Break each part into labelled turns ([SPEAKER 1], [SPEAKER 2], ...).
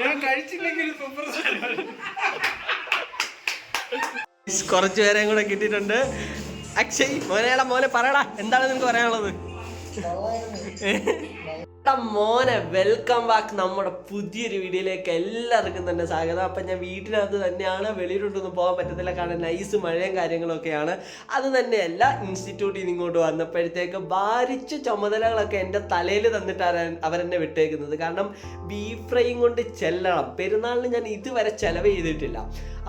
[SPEAKER 1] ഞാൻ കഴിച്ചില്ലെങ്കിൽ സൂപ്പർ
[SPEAKER 2] കുറച്ചു പേരെയും കൂടെ കിട്ടിയിട്ടുണ്ട്. അക്ഷയ് മോനെടാ മോനെ പറയടാ എന്താണ് നിനക്ക് പറയാനുള്ളത്? മോനെ വെൽക്കം ബാക്ക് നമ്മുടെ പുതിയൊരു വീഡിയോയിലേക്ക് എല്ലാവർക്കും തന്നെ സ്വാഗതം. അപ്പം ഞാൻ വീട്ടിനകത്ത് തന്നെയാണ് വെളിയിലോട്ടൊന്നും പോകാൻ പറ്റത്തില്ല. കാരണം നൈസ് മഴയും കാര്യങ്ങളൊക്കെയാണ്. അത് തന്നെയല്ല ഇൻസ്റ്റിറ്റ്യൂട്ടിൽ നിന്ന് ഇങ്ങോട്ട് വന്നപ്പോഴത്തേക്ക് ഭാരിച്ച ചുമതലകളൊക്കെ എന്റെ തലയിൽ തന്നിട്ടാണ് അവരെന്നെ വിട്ടേക്കുന്നത്. കാരണം ബീഫ് ഫ്രൈയും കൊണ്ട് ചെല്ലണം. പെരുന്നാളിന് ഞാൻ ഇതുവരെ ചെലവ് ചെയ്തിട്ടില്ല.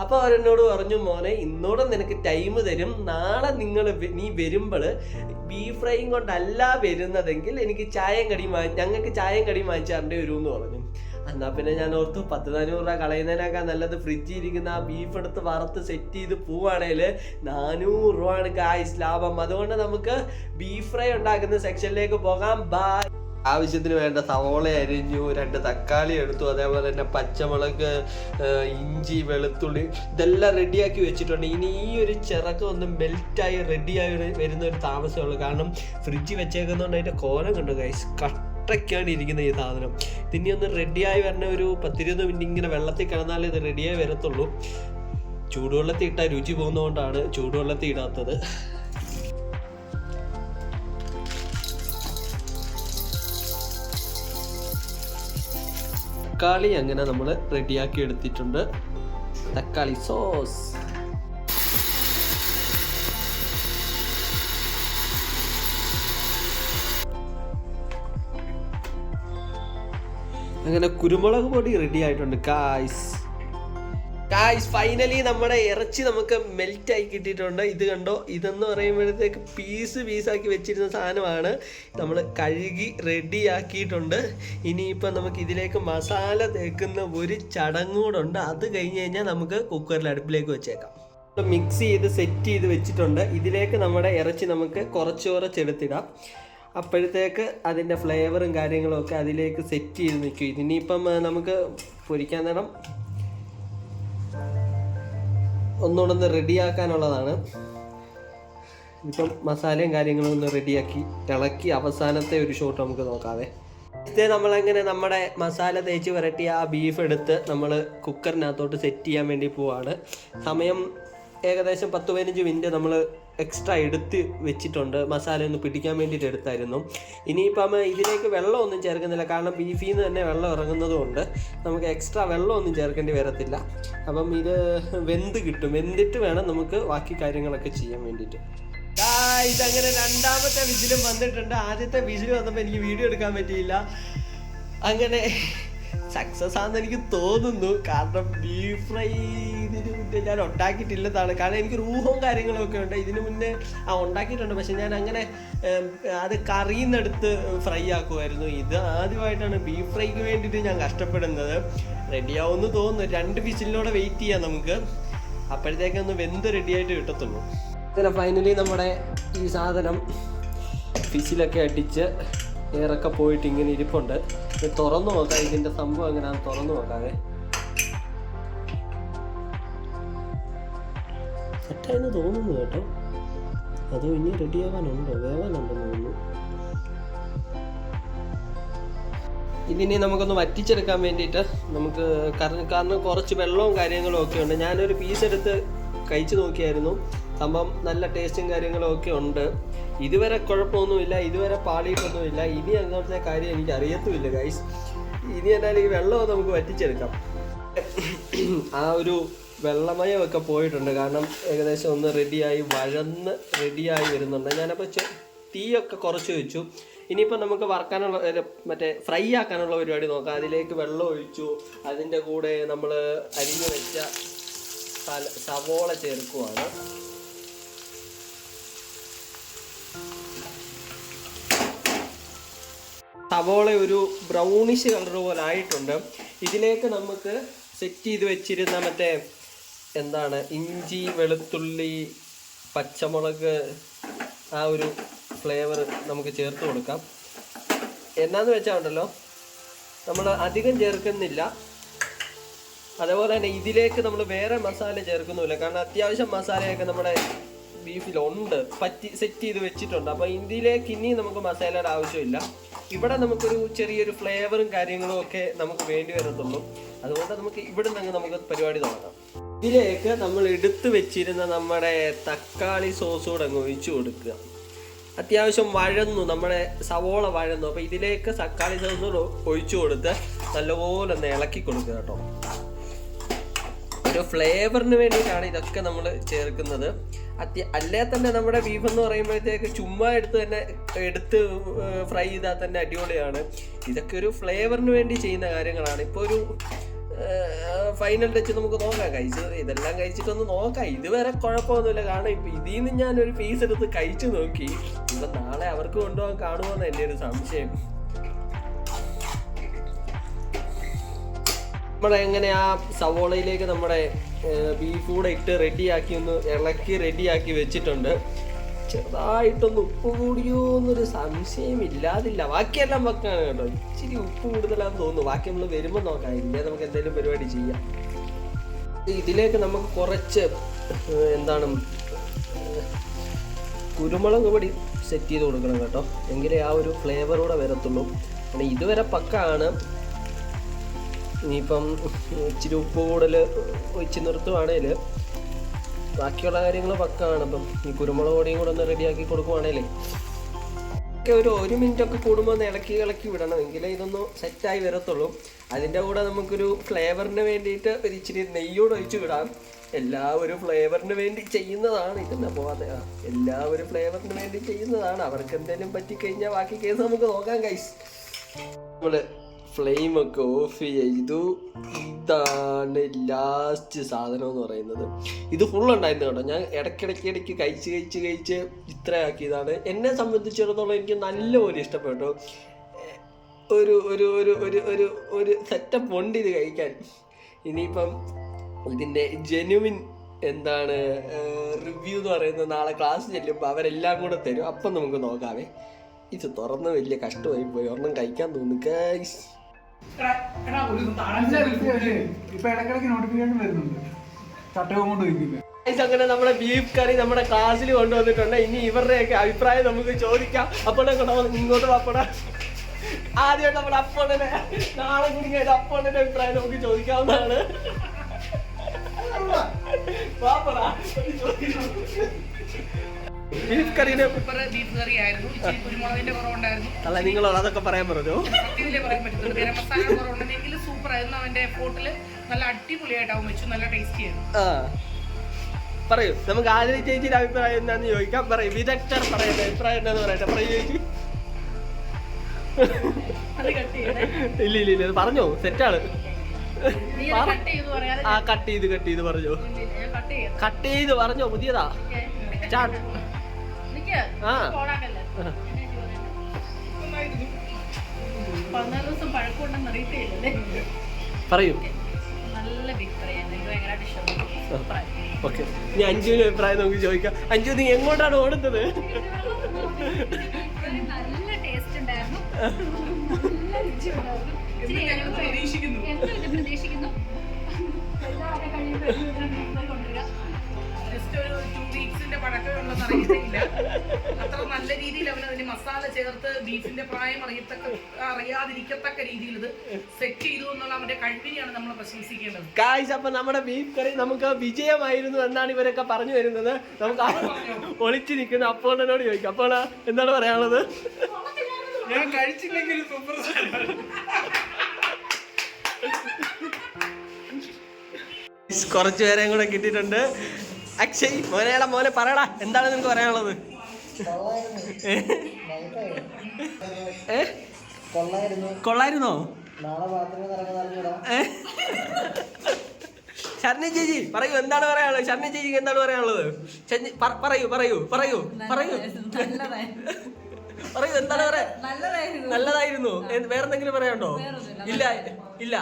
[SPEAKER 2] അപ്പോൾ അവരെന്നോട് പറഞ്ഞു മോനെ ഇന്നോടെ നിനക്ക് ടൈം തരും. നാളെ നിങ്ങൾ നീ വരുമ്പോൾ ബീഫ് ഫ്രൈയും കൊണ്ടല്ല വരുന്നതെങ്കിൽ എനിക്ക് ചായയും കടിയും ഞങ്ങൾക്ക് ചായയും കടിയും വാങ്ങിച്ചു തരേണ്ടി വരും എന്ന് പറഞ്ഞു. എന്നാൽ പിന്നെ ഞാൻ ഓർത്തു പത്ത് നാനൂറ് രൂപ കളയുന്നതിനേക്കാൾ നല്ലത് ഫ്രിഡ്ജിൽ ഇരിക്കുന്ന ആ ബീഫ് എടുത്ത് വറുത്ത് സെറ്റ് ചെയ്ത് പോവുകയാണെങ്കിൽ നാനൂറ് ആണ് കായ്സ് ലാഭം. അതുകൊണ്ട് നമുക്ക് ബീഫ് ഫ്രൈ ഉണ്ടാക്കുന്ന സെക്ഷനിലേക്ക് പോകാം. ബായ് ആവശ്യത്തിന് വേണ്ട സവോള അരിഞ്ഞു രണ്ട് തക്കാളി എടുത്തു അതേപോലെ തന്നെ പച്ചമുളക് ഇഞ്ചി വെളുത്തുള്ളി ഇതെല്ലാം റെഡിയാക്കി വെച്ചിട്ടുണ്ട്. ഇനി ഈ ഒരു ചിറക്കം ഒന്ന് മെൽറ്റായി റെഡിയായി വരുന്ന ഒരു താമസമുള്ളൂ കാരണം ഫ്രിഡ്ജ് വെച്ചേക്കുന്നതുകൊണ്ട് അതിന്റെ കോലം കണ്ടു ഗൈസ് കട്ടയ്ക്കാണ് ഇരിക്കുന്ന ഈ സാധനം. ഇനി ഒന്ന് റെഡിയായി വരണ ഒരു പത്തിരുപത് മിനിറ്റ് ഇങ്ങനെ വെള്ളത്തിൽ കിടന്നാലേ ഇത് റെഡിയായി വരത്തുള്ളൂ. ചൂടുവെള്ളത്തിൽ ഇട്ടാൽ രുചി പോകുന്നതുകൊണ്ടാണ് ചൂടുവെള്ളത്തിൽ ഇടാത്തത്. തക്കാളി അങ്ങനെ നമ്മൾ റെഡിയാക്കി എടുത്തിട്ടുണ്ട്. തക്കാളി സോസ്. അങ്ങനെ കുരുമുളക് പൊടി റെഡി ആയിട്ടുണ്ട് കായ്സ് കായ്സ് ഫൈനലി നമ്മുടെ ഇറച്ചി നമുക്ക് മെൽറ്റ് ആയി കിട്ടിയിട്ടുണ്ട്. ഇത് കണ്ടോ? ഇതെന്ന് പറയുമ്പോഴത്തേക്ക് പീസ് പീസാക്കി വെച്ചിരുന്ന സാധനമാണ്. നമ്മൾ കഴുകി റെഡിയാക്കിയിട്ടുണ്ട് ഇനിയിപ്പോൾ നമുക്ക് ഇതിലേക്ക് മസാല തേക്കുന്ന ഒരു ചടങ്ങ് കൂടെ ഉണ്ട്. അത് കഴിഞ്ഞ് കഴിഞ്ഞാൽ നമുക്ക് കുക്കറിൽ അടുപ്പിലേക്ക് വെച്ചേക്കാം. മിക്സ് ചെയ്ത് സെറ്റ് ചെയ്ത് വെച്ചിട്ടുണ്ട്. ഇതിലേക്ക് നമ്മുടെ ഇറച്ചി നമുക്ക് കുറച്ച് കുറച്ച് എടുത്തിടാം. അപ്പോഴത്തേക്ക് അതിന്റെ ഫ്ലേവറും കാര്യങ്ങളും ഒക്കെ അതിലേക്ക് സെറ്റ് ചെയ്ത് നിൽക്കും. ഇതിനിപ്പം ആ, നമുക്ക് പൊരിക്കാൻ നേരം ഒന്നുകൂടെ ഒന്ന് റെഡിയാക്കാനുള്ളതാണ്. ഇപ്പം മസാലയും കാര്യങ്ങളും ഒന്ന് റെഡിയാക്കി ഇളക്കി അവസാനത്തെ ഒരു ഷോട്ട് നമുക്ക് നോക്കാവേ. ഇത് നമ്മളങ്ങനെ നമ്മുടെ മസാല തേച്ച് വരട്ടിയ ആ ബീഫ് എടുത്ത് നമ്മൾ കുക്കറിനകത്തോട്ട് സെറ്റ് ചെയ്യാൻ വേണ്ടി പോവാണ്. സമയം ഏകദേശം പത്ത് പതിനഞ്ച് മിനിറ്റ് നമ്മൾ എക്സ്ട്രാ എടുത്ത് വെച്ചിട്ടുണ്ട്. മസാല ഒന്ന് പിടിക്കാൻ വേണ്ടിയിട്ട് എടുത്തായിരുന്നു. ഇനിയിപ്പം ഇതിലേക്ക് വെള്ളമൊന്നും ചേർക്കുന്നില്ല. കാരണം ബീഫിൽ നിന്ന് തന്നെ വെള്ളം ഇറങ്ങുന്നതുകൊണ്ട് നമുക്ക് എക്സ്ട്രാ വെള്ളമൊന്നും ചേർക്കേണ്ടി വരത്തില്ല. അപ്പം ഇത് വെന്ത് കിട്ടും. വെന്തിട്ട് വേണം നമുക്ക് ബാക്കി കാര്യങ്ങളൊക്കെ ചെയ്യാൻ വേണ്ടിയിട്ട്. ഇതങ്ങനെ രണ്ടാമത്തെ വിസിലും വന്നിട്ടുണ്ട്. ആദ്യത്തെ വിസിൽ വന്നപ്പോൾ എനിക്ക് വീഡിയോ എടുക്കാൻ പറ്റിയില്ല. അങ്ങനെ സക്സസ് ആണെന്ന് എനിക്ക് തോന്നുന്നു. കാരണം ബീഫ് ഫ്രൈ മുന്നേ ഞാൻ ഉണ്ടാക്കിയിട്ടില്ലെന്നാണ്. കാരണം എനിക്ക് റൂഹവും കാര്യങ്ങളും ഒക്കെ ഉണ്ട്. ഇതിനു മുന്നേ ആ ഉണ്ടാക്കിയിട്ടുണ്ട്. പക്ഷെ ഞാൻ അങ്ങനെ അത് കറിയുന്നെടുത്ത് ഫ്രൈ ആക്കുമായിരുന്നു. ഇത് ആദ്യമായിട്ടാണ് ബീഫ് ഫ്രൈക്ക് വേണ്ടിയിട്ട് ഞാൻ കഷ്ടപ്പെടുന്നത്. റെഡിയാവുമെന്ന് തോന്നുന്നു. രണ്ട് വിസിലിനോടെ വെയിറ്റ് ചെയ്യാം നമുക്ക്. അപ്പോഴത്തേക്കൊന്ന് വെന്ത് റെഡിയായിട്ട് കിട്ടത്തുള്ളൂ. പിന്നെ ഫൈനലി നമ്മുടെ ഈ സാധനം ഫിസിലൊക്കെ അടിച്ച് എയറൊക്കെ പോയിട്ട് ഇങ്ങനെ ഇരിപ്പുണ്ട്. ഇത് തുറന്നു നോക്കാം. ഇതിന്റെ സംഭവം എങ്ങനെയാണ് തുറന്നു നോക്കാവേ. സെറ്റായെന്ന് തോന്നുന്നു കേട്ടോ. അതോ ഇനി റെഡിയാവാനുണ്ടോ വേവാനുണ്ടെന്ന് തോന്നുന്നു. ഇതിനെ നമുക്കൊന്ന് വറ്റിച്ചെടുക്കാൻ വേണ്ടിയിട്ട് നമുക്ക് കാരണം കാരണം കുറച്ച് വെള്ളവും കാര്യങ്ങളും ഒക്കെ ഉണ്ട്. ഞാനൊരു പീസ് എടുത്ത് കഴിച്ചു നോക്കിയായിരുന്നു. സംഭവം നല്ല ടേസ്റ്റും കാര്യങ്ങളും ഒക്കെ ഉണ്ട്. ഇതുവരെ കുഴപ്പമൊന്നുമില്ല. ഇതുവരെ പാളിയിട്ടൊന്നുമില്ല. ഇനി അങ്ങനത്തെ കാര്യം എനിക്ക് അറിയത്തുമില്ല ഗൈസ് ഇനി എന്നാലും ഈ വെള്ളവും നമുക്ക് വറ്റിച്ചെടുക്കാം. ആ ഒരു വെള്ളമയമൊക്കെ പോയിട്ടുണ്ട്. കാരണം ഏകദേശം ഒന്ന് റെഡിയായി വഴന്ന് റെഡിയായി വരുന്നുണ്ട്. ഞാനപ്പോൾ തീയൊക്കെ കുറച്ച് വെച്ചു. ഇനിയിപ്പോൾ നമുക്ക് വറക്കാനുള്ള മറ്റേ ഫ്രൈ ആക്കാനുള്ള പരിപാടി നോക്കാം. അതിലേക്ക് വെള്ളം ഒഴിച്ചു. അതിന്റെ കൂടെ നമ്മൾ അരിഞ്ഞു വെച്ച സവോള ചേർക്കുവാണ്. സവോള ഒരു ബ്രൗണിഷ് കളർ പോലെ ആയിട്ടുണ്ട്. ഇതിലേക്ക് നമുക്ക് സെറ്റ് ചെയ്ത് വെച്ചിരുന്ന മറ്റേ എന്താണ് ഇഞ്ചി വെളുത്തുള്ളി പച്ചമുളക് ആ ഒരു ഫ്ലേവർ നമുക്ക് ചേർത്ത് കൊടുക്കാം. എന്നാന്ന് വെച്ചാൽ ഉണ്ടല്ലോ നമ്മൾ അധികം ചേർക്കുന്നില്ല. അതേപോലെ തന്നെ ഇതിലേക്ക് നമ്മൾ വേറെ മസാല ചേർക്കുന്നില്ല കാരണം അത്യാവശ്യം മസാലയൊക്കെ നമ്മുടെ ബീഫിലുണ്ട്. പറ്റി സെറ്റ് ചെയ്ത് വെച്ചിട്ടുണ്ട്. അപ്പോൾ ഇതിലേക്ക് ഇനി നമുക്ക് മസാലയുടെ ആവശ്യമില്ല. ഇവിടെ നമുക്കൊരു ചെറിയൊരു ഫ്ലേവറും കാര്യങ്ങളും ഒക്കെ നമുക്ക് വേണ്ടി വരത്തുള്ളൂ. അതുകൊണ്ട് നമുക്ക് ഇവിടെ നിന്ന് നമുക്ക് പരിപാടി തുടങ്ങാം. ഇതിലേക്ക് നമ്മൾ എടുത്തു വെച്ചിരുന്ന നമ്മുടെ തക്കാളി സോസ് കൂടെ അങ്ങ് ഒഴിച്ചു കൊടുക്കുക. അത്യാവശ്യം വഴന്നു നമ്മുടെ സവോള വഴന്നു. അപ്പോൾ ഇതിലേക്ക് തക്കാളി സോസ് ഒഴിച്ചു കൊടുത്ത് നല്ലപോലെ ഒന്ന് ഇളക്കി കൊടുക്കുക കേട്ടോ. ഒരു ഫ്ലേവറിന് വേണ്ടിയിട്ടാണ് ഇതൊക്കെ നമ്മൾ ചേർക്കുന്നത്. അത്യ അല്ലേ തന്നെ നമ്മുടെ ബീഫ് എന്ന് പറയുമ്പോഴത്തേക്ക് ചുമ്മാ എടുത്ത് തന്നെ എടുത്ത് ഫ്രൈ ചെയ്താൽ തന്നെ അടിപൊളിയാണ്. ഇതൊക്കെ ഒരു ഫ്ലേവറിന് വേണ്ടി ചെയ്യുന്ന കാര്യങ്ങളാണ്. ഇപ്പോൾ ഒരു ഫൈനൽ ടച്ച് നമുക്ക് നോക്കാം. കഴിച്ച് ഇതെല്ലാം കഴിച്ചിട്ടൊന്ന് നോക്കാം. ഇതുവരെ കുഴപ്പമൊന്നുമില്ല. കാരണം ഇപ്പം ഇതിൽ നിന്ന് ഞാനൊരു പീസ് എടുത്ത് കഴിച്ചു നോക്കി. ഇപ്പം നാളെ അവർക്ക് കൊണ്ടുപോകാൻ കാണുമോന്ന് എന്റെ ഒരു സംശയം. നമ്മളെ എങ്ങനെ ആ സവോളയിലേക്ക് നമ്മുടെ ബീഫ് കൂടെ ഇട്ട് റെഡിയാക്കി ഒന്ന് ഇളക്കി റെഡിയാക്കി വെച്ചിട്ടുണ്ട്. ചെറുതായിട്ടൊന്ന് ഉപ്പ് കൂടിയോ എന്നൊരു സംശയം ഇല്ലാതില്ല. ബാക്കിയെല്ലാം വെക്കാണ് കേട്ടോ. ഇച്ചിരി ഉപ്പ് കൂടുതലാന്ന് തോന്നുന്നു. ബാക്കി നമ്മൾ വരുമ്പോൾ നോക്കാം. ഇല്ലേ നമുക്ക് എന്തെങ്കിലും പരിപാടി ചെയ്യാം. ഇതിലേക്ക് നമുക്ക് കുറച്ച് എന്താണ് കുരുമുളക് പൊടി സെറ്റ് ചെയ്ത് കൊടുക്കണം കേട്ടോ. എങ്കിലേ ആ ഒരു ഫ്ലേവർ കൂടെ വരത്തുള്ളൂ. ഇതുവരെ പക്കാണ്. ഇനിയിപ്പം ഇച്ചിരി ഉപ്പ് കൂടുതൽ ഒഴിച്ച് നിർത്തുവാണേൽ ബാക്കിയുള്ള കാര്യങ്ങൾ പക്കാണ്. അപ്പം ഈ കുരുമുളക് പൊടിയും കൂടെ ഒന്ന് റെഡിയാക്കി കൊടുക്കുവാണേലേ ഒക്കെ ഒരു ഒരു മിനിറ്റ് ഒക്കെ കൂടുമ്പോൾ ഒന്ന് ഇളക്കി ഇളക്കി വിടണം. എങ്കിലേ ഇതൊന്ന് സെറ്റായി വരത്തുള്ളൂ. അതിന്റെ കൂടെ നമുക്കൊരു ഫ്ലേവറിന് വേണ്ടിയിട്ട് ഒരു ഇച്ചിരി നെയ്യോട് ഒഴിച്ച് വിടാം. എല്ലാവരും ഫ്ലേവറിന് വേണ്ടി ചെയ്യുന്നതാണ് ഇതെന്നാ പോവാതെ ആ എല്ലാ ഒരു ഫ്ലേവറിന് വേണ്ടി ചെയ്യുന്നതാണ്. അവർക്ക് എന്തെങ്കിലും പറ്റിക്കഴിഞ്ഞാൽ ബാക്കി കേസ് നമുക്ക് നോക്കാം കൈസ് നമ്മൾ ഫ്ലെയിം ഒക്കെ ഓഫ് ചെയ്തു ഇതാണ് ലാസ്റ്റ് സാധനം എന്ന് പറയുന്നത്. ഇത് ഫുൾ ഉണ്ടായിരുന്നു കേട്ടോ. ഞാൻ ഇടയ്ക്കിടയ്ക്ക് ഇടയ്ക്ക് കഴിച്ച് കഴിച്ച് കഴിച്ച് ഇത്രയാക്കിയതാണ്. എന്നെ സംബന്ധിച്ചിടത്തോളം എനിക്ക് നല്ലപോലെ ഇഷ്ടപ്പെട്ടു. ഒരു ഒരു ഒരു ഒരു ഒരു ഒരു സെറ്റപ്പ് ഉണ്ട് ഇത് കഴിക്കാൻ. ഇനിയിപ്പം ഇതിന്റെ ജെനുവിൻ എന്താണ് റിവ്യൂ എന്ന് പറയുന്നത് നാളെ ക്ലാസ് ചെല്ലുമ്പോൾ അവരെല്ലാം കൂടെ തരും. അപ്പം നമുക്ക് നോക്കാവേ. ഇത് തുറന്ന് വലിയ കഷ്ടമായി പോയി. ഒരെണ്ണം കഴിക്കാൻ തോന്നുന്നു.
[SPEAKER 1] ഇപ്പൊ ഇടക്കിടക്ക് നോട്ടിഫിക്കേഷൻ വരുന്നുണ്ട്. ചട്ടകം കൊണ്ട് വയ്ക്കുന്നത്
[SPEAKER 2] അങ്ങനെ നമ്മുടെ ബീഫ് കറി നമ്മുടെ ക്ലാസ്സിൽ കൊണ്ടുവന്നിട്ടുണ്ട്. ഇനി ഇവരുടെയൊക്കെ അഭിപ്രായം നമുക്ക് ചോദിക്കാം. അപ്പോഴെ കൊണ്ടുവന്ന് ഇങ്ങോട്ട് വാപ്പട ആദ്യമായിട്ട് നമ്മുടെ അപ്പണ്ണനെ നാളെ കൂടി അപ്പണ്ണന്റെ അഭിപ്രായം നമുക്ക് ചോദിക്കാവുന്നതാണ്. വാപ്പടാ, ചോദ്യം. ബീഫ് കറിയുടെ
[SPEAKER 3] സൂപ്പർ ബീഫ് കറി ആയിരുന്നു കുരുമുളകിന്റെ കുറവുണ്ടായിരുന്നു.
[SPEAKER 2] അല്ല നിങ്ങളോട് അതൊക്കെ പറയാൻ പറഞ്ഞു?
[SPEAKER 3] സത്യത്തിലേ പറയാൻ പറ്റത്തുള്ളൂ. ഗരം മസാല കുറവുണ്ടെങ്കിൽ സൂപ്പർ ആയിരുന്നു. അവന്റെ എഫോർട്ടിൽ നല്ല അടിപൊളിയായിട്ടാവും വെച്ചു. നല്ല ടേസ്റ്റി ആയിരുന്നു.
[SPEAKER 2] പറയൂ. നമുക്ക് ആദ്യം ചേച്ചിയുടെ അഭിപ്രായം എന്താന്ന് ചോദിക്കാം. പറയൂ. വിദഗ്ധർ പറയുന്ന അഭിപ്രായം എന്താന്ന് പറയട്ടെ. പറയൂ ചേച്ചി. ഇല്ല ഇല്ല ഇല്ല. പറഞ്ഞോ? സെറ്റാണ് ആ കട്ട് ചെയ്ത് കട്ട് ചെയ്ത് പറഞ്ഞോ.
[SPEAKER 3] കട്ട്
[SPEAKER 2] ചെയ്ത് പറഞ്ഞോ? പുതിയതാ?
[SPEAKER 3] നിക്ക്
[SPEAKER 2] ആ. പറയൂ. ഓക്കെ. ഇനി അഞ്ജുവിന്റെ അഭിപ്രായം നമുക്ക് ചോദിക്കാം. അഞ്ജു നീ എങ്ങോട്ടാണ് ഓടുന്നത്?
[SPEAKER 4] നല്ല ടേസ്റ്റ് ഉണ്ടായിരുന്നു.
[SPEAKER 3] പ്രതീക്ഷിക്കുന്നു. ഒരു ടു വീക്സിന്റെ പഴക്കമുള്ളതെന്ന് അറിയത്തില്ല അത്ര നല്ല രീതിയിൽ അവൻ അതിന് മസാല ചേർത്ത് ബീഫിന്റെ പ്രായം അറിയത്തക്ക അറിയാതിരിക്കത്തക്ക രീതിയിൽ ഇത് സെറ്റ് ചെയ്തു എന്നുള്ള അവന്റെ കഴിവിനെയാണ് നമ്മൾ പ്രശംസിക്കേണ്ടത്.
[SPEAKER 2] കാഴ്ച അപ്പൊ നമ്മുടെ ബീഫ് കറി നമുക്ക് വിജയമായിരുന്നു എന്നാണ് ഇവരൊക്കെ പറഞ്ഞു വരുന്നത്. നമുക്ക് ഒളിച്ചു നിൽക്കുന്ന അപ്പോണനോട് ചോദിക്കാം. അപ്പോൾ എന്താണ് പറയാനുള്ളത്?
[SPEAKER 1] ഞാൻ കഴിച്ചില്ലെങ്കിൽ സൂപ്പർ
[SPEAKER 2] കുറച്ചു പേരെയും കൂടെ കിട്ടിയിട്ടുണ്ട്. അക്ഷയ് മോനെടാ മോനെ പറയടാ. എന്താണ് നിനക്ക് പറയാനുള്ളത്? ഏ? കൊള്ളായിരുന്നോ. ഷർണി ശരണ ചേച്ചി പറയൂ എന്താണ് പറയാനുള്ളത്? ശരണ ചേച്ചിക്ക് എന്താണ് പറയാനുള്ളത്? പറയൂ പറയൂ പറയൂ പറയൂ. പറയൂ എന്താണ് പറയാ നല്ലതായിരുന്നു. വേറെന്തെങ്കിലും പറയാനുണ്ടോ? ഇല്ല ഇല്ല.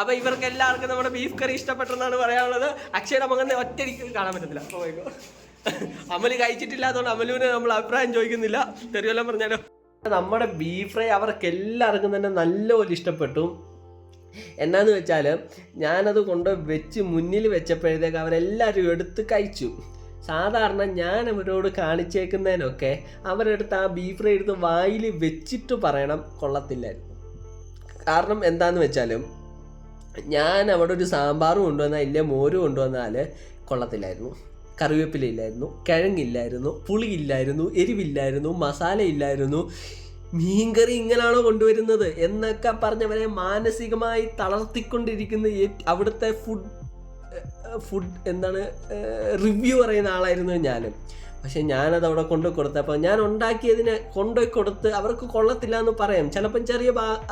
[SPEAKER 2] അപ്പൊ ഇവർക്ക് എല്ലാവർക്കും നമ്മുടെ ബീഫ് കറി ഇഷ്ടപ്പെട്ടെന്നാണ് പറയാനുള്ളത്. അക്ഷയുടെ മകനെ ഒറ്റ കാണാൻ പറ്റത്തില്ല. God. അമൽ കഴിച്ചിട്ടില്ലാത്തതുകൊണ്ട് അമലുവിന് നമ്മൾ അഭിപ്രായം ചോദിക്കുന്നില്ല. തെരുവെല്ലാം പറഞ്ഞാലോ? നമ്മുടെ ബീഫ് ഫ്രൈ അവർക്ക് എല്ലാവർക്കും തന്നെ നല്ലപോലെ ഇഷ്ടപ്പെട്ടു. എന്നാന്ന് വെച്ചാൽ ഞാനത് കൊണ്ട് വെച്ച് മുന്നിൽ വെച്ചപ്പോഴത്തേക്ക് അവരെല്ലാവരും എടുത്ത് കഴിച്ചു. സാധാരണ ഞാൻ അവരോട് കാണിച്ചേക്കുന്നതിനൊക്കെ അവരെടുത്ത് ആ ബീഫ് ഫ്രൈ എടുത്ത് വായിൽ വെച്ചിട്ട് പറയണം കൊള്ളത്തില്ലായിരുന്നു. കാരണം എന്താന്ന് വെച്ചാലും ഞാൻ അവിടെ ഒരു സാമ്പാറും കൊണ്ടുവന്നാൽ ഇല്ല മോര് കൊണ്ടുവന്നാൽ കൊള്ളത്തില്ലായിരുന്നു. കറിവേപ്പില ഇല്ലായിരുന്നു കിഴങ്ങില്ലായിരുന്നു പുളി ഇല്ലായിരുന്നു എരിവില്ലായിരുന്നു മസാല ഇല്ലായിരുന്നു മീൻകറി ഇങ്ങനാണോ കൊണ്ടുവരുന്നത് എന്നൊക്കെ പറഞ്ഞവരെ മാനസികമായി തളർത്തിക്കൊണ്ടിരിക്കുന്ന അവിടുത്തെ ഫുഡ് ഫുഡ് എന്താണ് റിവ്യൂ പറയുന്ന ആളായിരുന്നു ഞാനും. പക്ഷെ ഞാനത് അവിടെ കൊണ്ടുപോയി കൊടുത്തപ്പോൾ ഞാൻ ഉണ്ടാക്കിയതിനെ കൊണ്ടുപോയി കൊടുത്ത് അവർക്ക് കൊള്ളത്തില്ല എന്ന് പറയാം. ചിലപ്പം ചെറിയ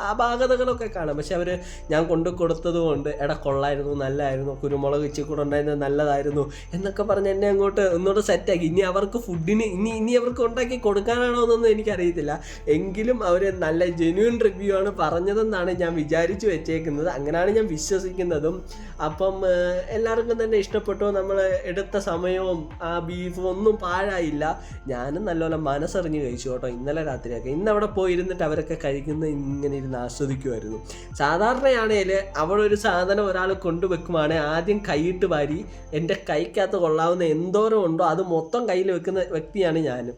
[SPEAKER 2] അപാകതകളൊക്കെ കാണാം. പക്ഷെ അവർ ഞാൻ കൊണ്ടു കൊടുത്തത് കൊണ്ട് എടാ കൊള്ളായിരുന്നു നല്ലതായിരുന്നു കുരുമുളക് ഇച്ചിരി കൂടെ ഉണ്ടായിരുന്നത് നല്ലതായിരുന്നു എന്നൊക്കെ പറഞ്ഞ് എന്നെ അങ്ങോട്ട് ഒന്നുകൂടെ സെറ്റാക്കി ഇനി അവർക്ക് ഫുഡിന് ഇനി ഇനി അവർക്ക് ഉണ്ടാക്കി കൊടുക്കാനാണോ എന്നൊന്നും എനിക്കറിയത്തില്ല. എങ്കിലും അവർ നല്ല ജെന്യൂൻ റിവ്യൂ ആണ് പറഞ്ഞതെന്നാണ് ഞാൻ വിചാരിച്ചു വെച്ചേക്കുന്നത്. അങ്ങനെയാണ് ഞാൻ വിശ്വസിക്കുന്നതും. അപ്പം എല്ലാവർക്കും തന്നെ ഇഷ്ടപ്പെട്ടു. നമ്മൾ എടുത്ത സമയവും ആ ബീഫും ഒന്നും പാഴായില്ല. ഞാനും നല്ലപോലെ മനസ്സറിഞ്ഞ് കഴിച്ചു കേട്ടോ ഇന്നലെ രാത്രിയൊക്കെ. ഇന്ന് അവിടെ പോയിരുന്നിട്ട് അവരൊക്കെ കഴിക്കുന്ന ഇങ്ങനെ ഇരുന്ന് ആസ്വദിക്കുമായിരുന്നു സാധാരണയാണേൽ അവിടെ ഒരു സാധനം ഒരാൾ കൊണ്ടുവെക്കുവാണെങ്കിൽ ആദ്യം കൈയിട്ട് വാരി എന്റെ കൈക്കകത്ത് കൊള്ളാവുന്ന എന്തോരം ഉണ്ടോ അത് മൊത്തം കയ്യിൽ വെക്കുന്ന വ്യക്തിയാണ് ഞാനും.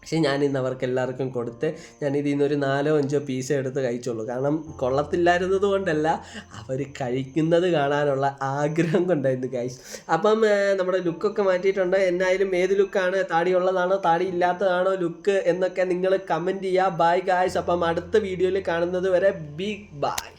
[SPEAKER 2] പക്ഷേ ഞാൻ ഇന്ന് അവർക്ക് എല്ലാവർക്കും കൊടുത്ത് ഞാൻ ഇതിൽ നിന്ന് ഒരു നാലോ അഞ്ചോ പീസ് എടുത്ത് കഴിച്ചുള്ളൂ. കാരണം കൊള്ളത്തില്ലായിരുന്നത് കൊണ്ടല്ല അവർ കഴിക്കുന്നത് കാണാനുള്ള ആഗ്രഹം കൊണ്ടായിരുന്നു ഗൈസ് അപ്പം നമ്മുടെ ലുക്കൊക്കെ മാറ്റിയിട്ടുണ്ട്. എന്നായാലും ഏത് ലുക്കാണ് താടി ഉള്ളതാണോ താടി ഇല്ലാത്തതാണോ ലുക്ക് എന്നൊക്കെ നിങ്ങൾ കമന്റ് ചെയ്യുക ബൈ ഗായ്സ് അപ്പം അടുത്ത വീഡിയോയിൽ കാണുന്നത് വരെ ബിഗ് ബൈ